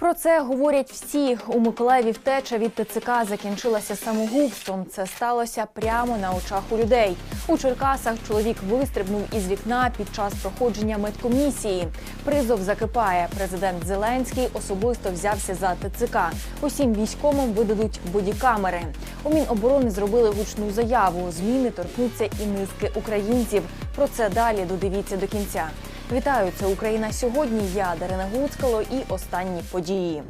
Про це говорять всі. У Миколаєві втеча від ТЦК закінчилася самогубством. Це сталося прямо на очах у людей. У Черкасах чоловік вистрибнув із вікна під час проходження медкомісії. Призов закипає. Президент Зеленський особисто взявся за ТЦК. Усім військовим видадуть бодікамери. У Міноборони зробили гучну заяву. Зміни торкнуться і низки українців. Про це далі додивіться до кінця. Вітаю, це Україна сьогодні. Я Дарина Гуцкало і останні події.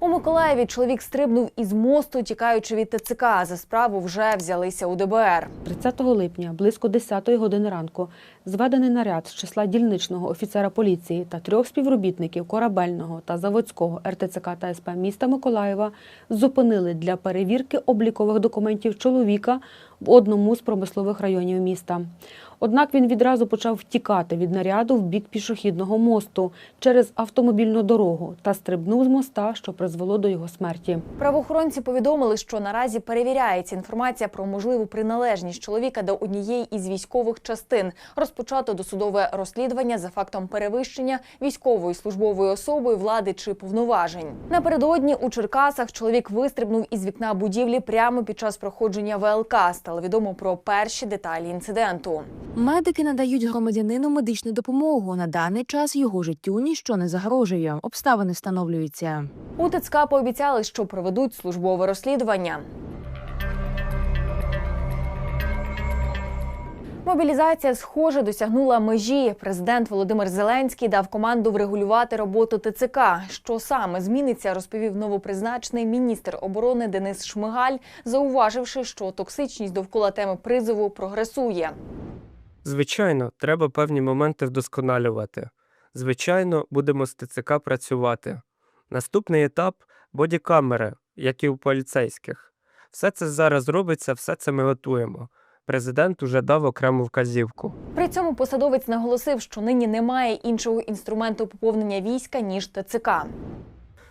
У Миколаєві чоловік стрибнув із мосту, тікаючи від ТЦК. За справу вже взялися у ДБР. 30 липня близько 10-ї години ранку зведений наряд з числа дільничного офіцера поліції та трьох співробітників корабельного та заводського РТЦК та СП міста Миколаєва зупинили для перевірки облікових документів чоловіка в одному з промислових районів міста. Однак він відразу почав втікати від наряду в бік пішохідного мосту через автомобільну дорогу та стрибнув з моста, що призвело до його смерті. Правоохоронці повідомили, що наразі перевіряється інформація про можливу приналежність чоловіка до однієї із військових частин. Розпочато досудове розслідування за фактом перевищення військовою службовою особою влади чи повноважень. Напередодні у Черкасах чоловік вистрибнув із вікна будівлі прямо під час проходження ВЛК. Стало відомо про перші деталі інциденту. Медики надають громадянину медичну допомогу. На даний час його життю ніщо не загрожує. Обставини встановлюються. У ТЦК пообіцяли, що проведуть службове розслідування. Мобілізація, схоже, досягнула межі. Президент Володимир Зеленський дав команду врегулювати роботу ТЦК. Що саме зміниться, розповів новопризначений міністр оборони Денис Шмигаль, зауваживши, що токсичність довкола теми призову прогресує. Звичайно, треба певні моменти вдосконалювати. Звичайно, будемо з ТЦК працювати. Наступний етап бодікамери, як і у поліцейських. Все це зараз робиться, все це ми готуємо. Президент уже дав окрему вказівку. При цьому посадовець наголосив, що нині немає іншого інструменту поповнення війська ніж ТЦК.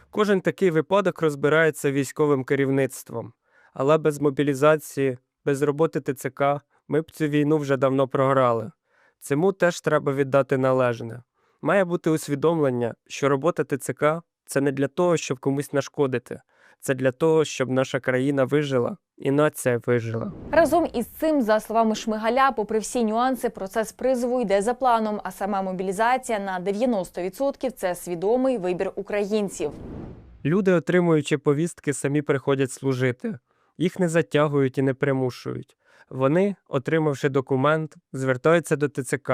Кожен такий випадок розбирається військовим керівництвом, але без мобілізації, без роботи ТЦК ми б цю війну вже давно програли. Цьому теж треба віддати належне. Має бути усвідомлення, що робота ТЦК це не для того, щоб комусь нашкодити, це для того, щоб наша країна вижила і нація вижила. Разом із цим, за словами Шмигаля, попри всі нюанси, процес призову йде за планом. А сама мобілізація на 90% – це свідомий вибір українців. Люди, отримуючи повістки, самі приходять служити. Їх не затягують і не примушують. Вони, отримавши документ, звертаються до ТЦК,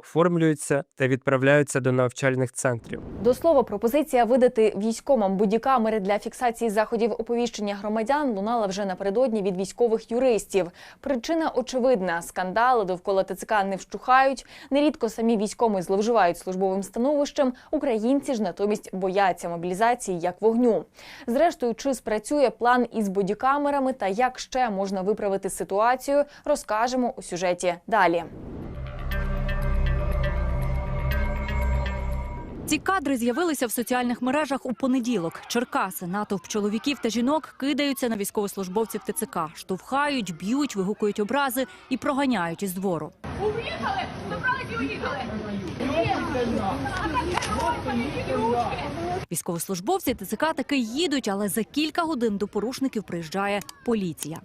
оформлюються та відправляються до навчальних центрів. До слова, пропозиція видати військомам будікамери для фіксації заходів оповіщення громадян лунала вже напередодні від військових юристів. Причина очевидна: скандали довкола ТЦК не вщухають. Нерідко самі військоми зловживають службовим становищем. Українці ж натомість бояться мобілізації як вогню. Зрештою, чи спрацює план із бодікамерами та як ще можна виправити ситуацію, розкажемо у сюжеті далі. Ці кадри з'явилися в соціальних мережах у понеділок. Черкаси, натовп чоловіків та жінок кидаються на військовослужбовців ТЦК, штовхають, б'ють, вигукують образи і проганяють із двору. Уїхали, забрались і уїхали. Військовослужбовці ТЦК таки їдуть, але за кілька годин до порушників приїжджає поліція.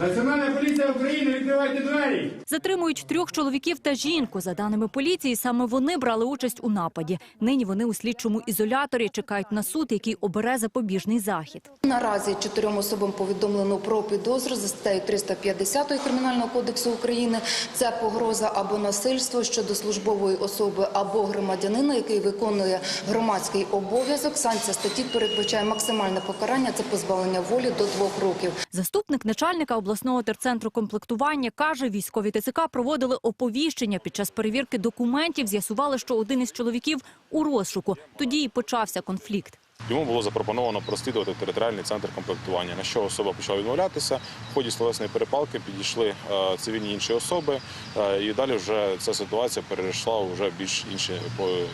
Національна поліція України, відкривайте двері! Затримують трьох чоловіків та жінку. За даними поліції, саме вони брали участь у нападі. Нині вони у слідчому ізоляторі чекають на суд, який обере запобіжний захід. Наразі чотирьом особам повідомлено про підозру за статтею 350 Кримінального кодексу України. Це погроза або насильство щодо службової особи або громадянина, який виконує громадський обов'язок. Санкція статті передбачає максимальне покарання це позбавлення волі до двох років. Заступник начальника обласного терцентру комплектування каже, військові ТЦК проводили оповіщення. Під час перевірки документів з'ясували, що один із чоловіків у розшуку. Тоді і почався конфлікт. Йому було запропоновано прослідувати територіальний центр комплектування, на що особа почала відмовлятися. В ході словесної перепалки підійшли е, цивільні інші особи, е, і далі вже ця ситуація перейшла вже більш інші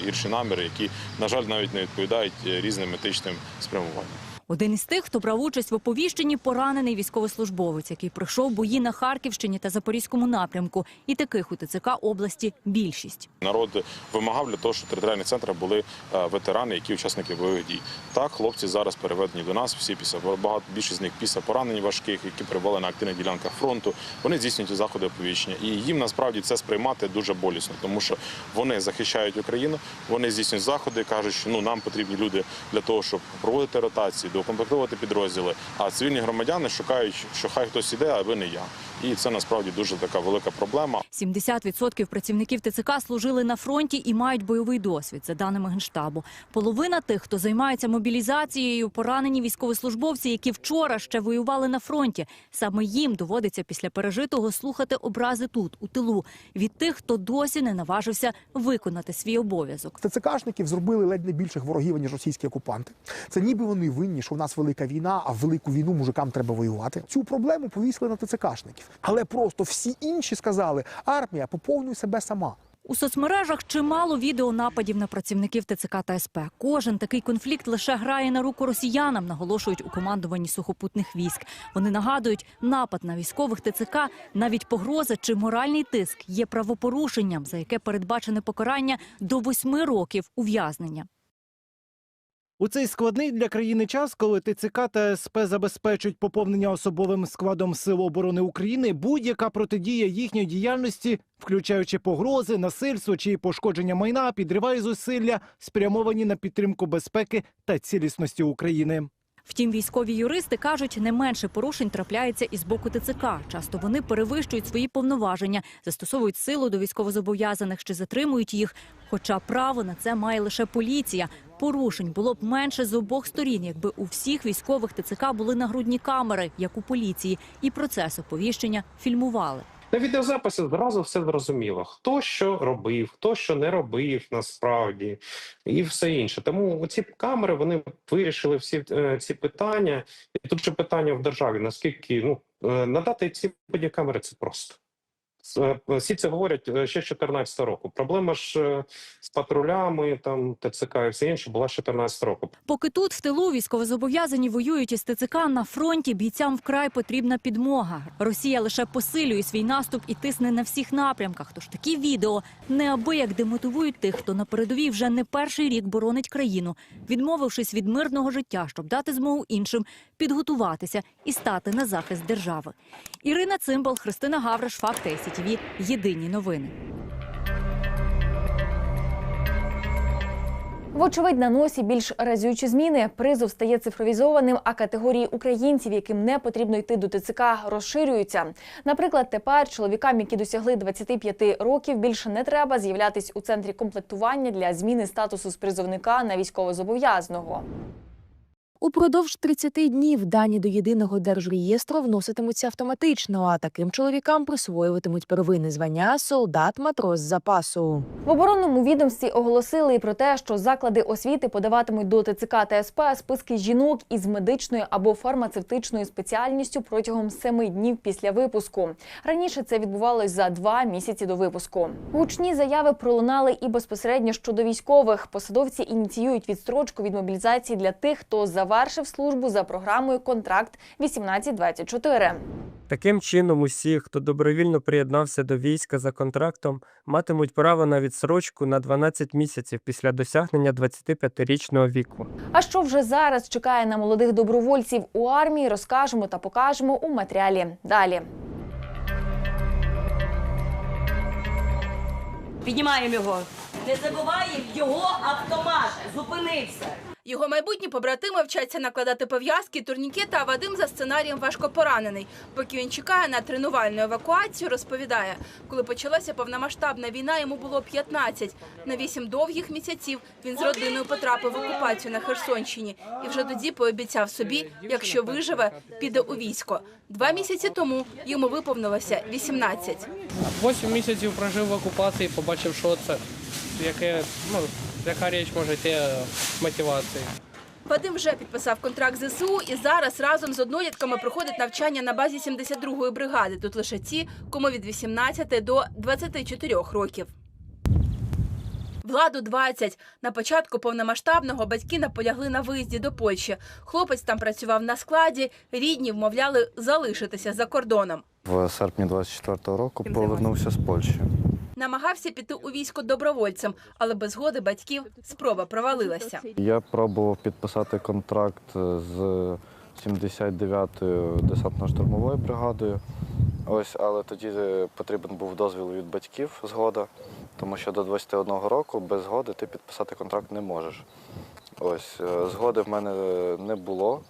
гірші наміри, які, на жаль, навіть не відповідають е, різним етичним спрямуванням. Один із тих, хто брав участь в оповіщенні, поранений військовослужбовець, який пройшов бої на Харківщині та Запорізькому напрямку. І таких у ТЦК області більшість. Народ вимагав для того, щоб в територіальних центрах були е, ветерани, які учасники бойових дій. Так, хлопці зараз переведені до нас. Всі після багато більшість з них після поранень важких, які перебували на активних ділянках фронту. Вони здійснюють заходи оповіщення, і їм насправді це сприймати дуже болісно, тому що вони захищають Україну, вони здійснюють заходи, кажуть, що ну нам потрібні люди для того, щоб проводити ротації, доукомплектовувати підрозділи. А цивільні громадяни шукають, що хай хтось іде, аби не я. І це насправді дуже така велика проблема. 70% працівників ТЦК служили на фронті і мають бойовий досвід, за даними Генштабу. Половина тих, хто займається мобілізацією, поранені військовослужбовці, які вчора ще воювали на фронті. Саме їм доводиться після пережитого слухати образи тут, у тилу, від тих, хто досі не наважився виконати свій обов'язок. ТЦКшників зробили ледь не більших ворогів, ніж російські окупанти. Це ніби вони винні, що в нас велика війна, а в велику війну мужикам треба воювати. Цю проблему повісили на ТЦКшників. Але просто всі інші сказали: армія поповнює себе сама. У соцмережах чимало відео нападів на працівників ТЦК та СП. Кожен такий конфлікт лише грає на руку росіянам, наголошують у командуванні сухопутних військ. Вони нагадують, напад на військових ТЦК, навіть погроза чи моральний тиск є правопорушенням, за яке передбачене покарання до восьми років ув'язнення. У цей складний для країни час, коли ТЦК та СП забезпечують поповнення особовим складом Сил оборони України, будь-яка протидія їхньої діяльності, включаючи погрози, насильство чи пошкодження майна, підриває зусилля, спрямовані на підтримку безпеки та цілісності України. Втім, військові юристи кажуть, не менше порушень трапляється і з боку ТЦК. Часто вони перевищують свої повноваження, застосовують силу до військовозобов'язаних чи затримують їх. Хоча право на це має лише поліція. Порушень було б менше з обох сторін, якби у всіх військових ТЦК були нагрудні камери, як у поліції, і процес оповіщення фільмували. На відеозаписі одразу все зрозуміло, хто що робив, хто що не робив насправді, і все інше. Тому ці камери вони вирішили всі е, ці питання. І тут же питання в державі: наскільки ну е, надати ці бодікамери це просто. Е, Всі це говорять е, ще з 2014 року. Проблема ж е, з патрулями, там ТЦК і все інше була з 2014 року. Поки тут в тилу військовозобов'язані воюють із ТЦК, на фронті бійцям вкрай потрібна підмога. Росія лише посилює свій наступ і тисне на всіх напрямках. Тож такі відео неабияк демотивують тих, хто на передовій вже не перший рік боронить країну, відмовившись від мирного життя, щоб дати змогу іншим підготуватися і стати на захист держави. Ірина Цимбал, Христина Гавриш, Факти СІТВ. Єдині новини. Вочевидь, на носі більш разючі зміни. Призов стає цифровізованим, а категорії українців, яким не потрібно йти до ТЦК, розширюються. Наприклад, тепер чоловікам, які досягли 25 років, більше не треба з'являтись у центрі комплектування для зміни статусу з призовника на військовозобов'язаного. Упродовж 30 днів дані до єдиного держреєстру вноситимуться автоматично, а таким чоловікам присвоюватимуть первинне звання солдат матрос запасу. В оборонному відомстві оголосили і про те, що заклади освіти подаватимуть до ТЦК та СП списки жінок із медичною або фармацевтичною спеціальністю протягом семи днів після випуску. Раніше це відбувалось за два місяці до випуску. Гучні заяви пролунали і безпосередньо щодо військових. Посадовці ініціюють відстрочку від мобілізації для тих, хто завершив службу за програмою Контракт 1824 Таким чином, усі, хто добровільно приєднався до війська за контрактом, матимуть право на відсрочку на 12 місяців після досягнення 25-річного віку. А що вже зараз чекає на молодих добровольців у армії, розкажемо та покажемо у матеріалі. Далі. Піднімаємо його. Не забуваємо його автомат. Зупинився. Його майбутні побратими вчаться накладати пов'язки, турнікети, а Вадим за сценарієм важко поранений. Поки він чекає на тренувальну евакуацію, розповідає, коли почалася повномасштабна війна, йому було 15. На 8 довгих місяців він з родиною потрапив в окупацію на Херсонщині і вже тоді пообіцяв собі, якщо виживе, піде у військо. Два місяці тому йому виповнилося 18. Восім місяців прожив в окупації, побачив, що це, яке, ну, яка річ може йти мотивації. Вадим вже підписав контракт з ЗСУ і зараз разом з однолітками проходить навчання на базі 72-ї бригади. Тут лише ті, кому від 18 до 24 років. Владу 20. На початку повномасштабного батьки наполягли на виїзді до Польщі. Хлопець там працював на складі, рідні вмовляли залишитися за кордоном. В серпні 24-го року повернувся з Польщі. Намагався піти у військо добровольцем, але без згоди батьків спроба провалилася. Я пробував підписати контракт з 79-ю десантно-штурмовою бригадою. Ось, але тоді потрібен був дозвіл від батьків, згода, тому що до 21 року без згоди ти підписати контракт не можеш. Ось, е, згоди в мене не було.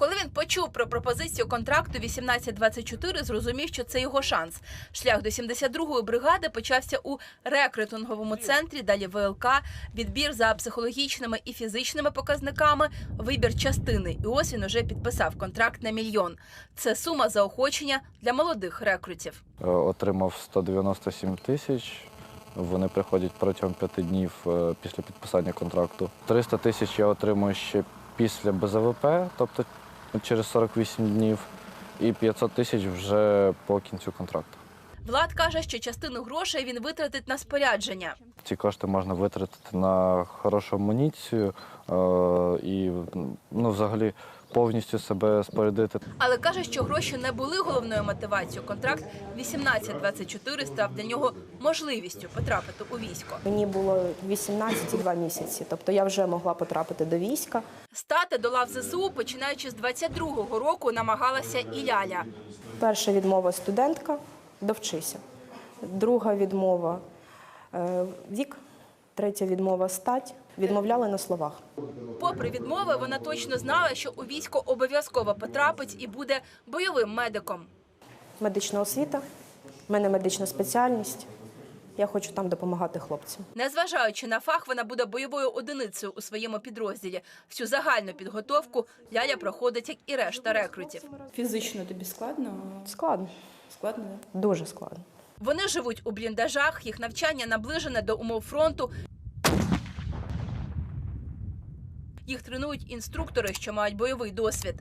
Коли він почув про пропозицію контракту 1824, зрозумів, що це його шанс. Шлях до 72-ї бригади почався у рекрутинговому центрі, далі ВЛК, відбір за психологічними і фізичними показниками, вибір частини. І ось він уже підписав контракт на мільйон. Це сума заохочення для молодих рекрутів. Е, Отримав 197 тисяч. Вони приходять протягом п'яти днів е, після підписання контракту. 300 тисяч я отримую ще після БЗВП, тобто через 48 днів, і 500 тисяч вже по кінцю контракту. Влад каже, що частину грошей він витратить на спорядження. Ці кошти можна витратити на хорошу амуніцію е, і ну, взагалі повністю себе спорядити. Але каже, що гроші не були головною мотивацією. Контракт 1824 став для нього можливістю потрапити у військо. Мені було 18 і 2 місяці, тобто я вже могла потрапити до війська. Стати до лав ЗСУ, починаючи з 22-го року, намагалася і Ляля. Перша відмова студентка довчися. Друга відмова е, вік, третя відмова стать. Відмовляли на словах. Попри відмови, вона точно знала, що у військо обов'язково потрапить і буде бойовим медиком. Медична освіта, в мене медична спеціальність. Я хочу там допомагати хлопцям. Незважаючи на фах, вона буде бойовою одиницею у своєму підрозділі. Всю загальну підготовку Ляля проходить, як і решта рекрутів. Фізично тобі складно? Складно, Складно. дуже складно. Вони живуть у бліндажах, їх навчання наближене до умов фронту. Їх тренують інструктори, що мають бойовий досвід.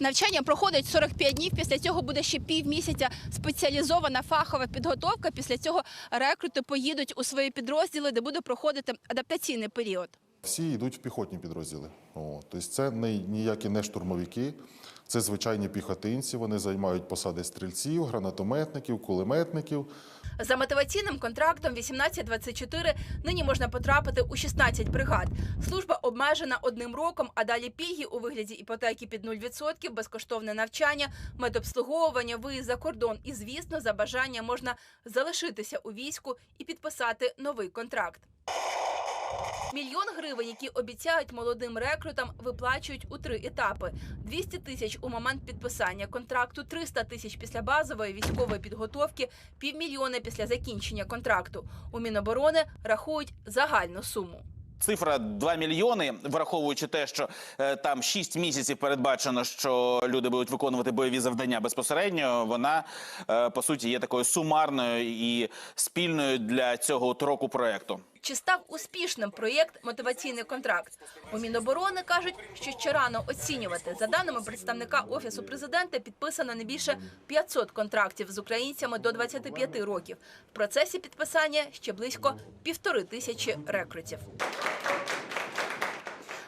Навчання проходить 45 днів. Після цього буде ще півмісяця спеціалізована фахова підготовка. Після цього рекрути поїдуть у свої підрозділи, де буде проходити адаптаційний період. Всі йдуть в піхотні підрозділи. О, тобто це не, ніякі не штурмовики, це звичайні піхотинці. Вони займають посади стрільців, гранатометників, кулеметників. За мотиваційним контрактом 1824 нині можна потрапити у 16 бригад. Служба обмежена одним роком, а далі пільги у вигляді іпотеки під 0%, безкоштовне навчання, медобслуговування, виїзд за кордон. І, звісно, за бажання можна залишитися у війську і підписати новий контракт. Мільйон гривень, які обіцяють молодим рекрутам, виплачують у три етапи: 200 тисяч у момент підписання контракту, 300 тисяч після базової військової підготовки, півмільйона після закінчення контракту. У Міноборони рахують загальну суму. Цифра 2 мільйони, враховуючи те, що е, там 6 місяців передбачено, що люди будуть виконувати бойові завдання безпосередньо. Вона е, по суті є такою сумарною і спільною для цього року проекту. Чи став успішним проєкт мотиваційний контракт? У Міноборони кажуть, що ще рано оцінювати. За даними представника офісу президента, підписано не більше 500 контрактів з українцями до 25 років. В процесі підписання ще близько півтори тисячі рекрутів.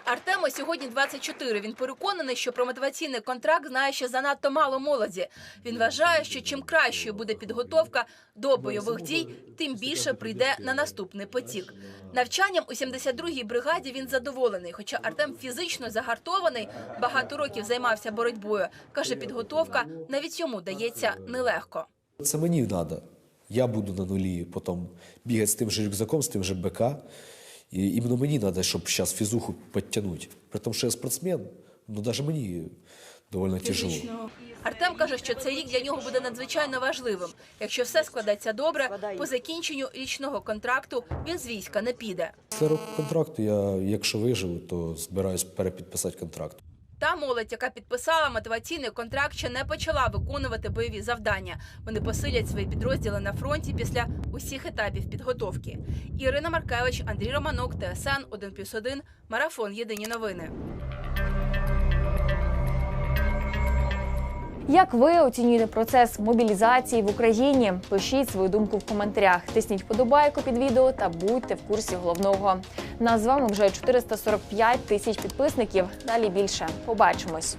Артему сьогодні 24. Він переконаний, що про мотиваційний контракт знає ще занадто мало молоді. Він вважає, що чим кращою буде підготовка до бойових дій, тим більше прийде на наступний потік. Навчанням у 72-й бригаді він задоволений. Хоча Артем фізично загартований, багато років займався боротьбою. каже, підготовка навіть йому дається нелегко. Це мені треба. Я буду на нулі, потім бігати з тим же рюкзаком, з тим же БК. І іменно мені треба, щоб зараз фізуху підтягнути. При тому, що я спортсмен, ну навіть мені доволі тяжело. Артем каже, що цей рік для нього буде надзвичайно важливим. Якщо все складеться добре, по закінченню річного контракту він з війська не піде. Після року контракту я, якщо виживу, то збираюсь перепідписати контракт. Та молодь, яка підписала мотиваційний контракт, ще не почала виконувати бойові завдання. Вони посилять свої підрозділи на фронті після усіх етапів підготовки. Ірина Маркевич, Андрій Романок, ТСН 1+,1, Марафон. Єдині новини. Як ви оцінюєте процес мобілізації в Україні? Пишіть свою думку в коментарях. Тисніть вподобайку під відео та будьте в курсі головного. Нас з вами вже 445 тисяч підписників. Далі більше. Побачимось.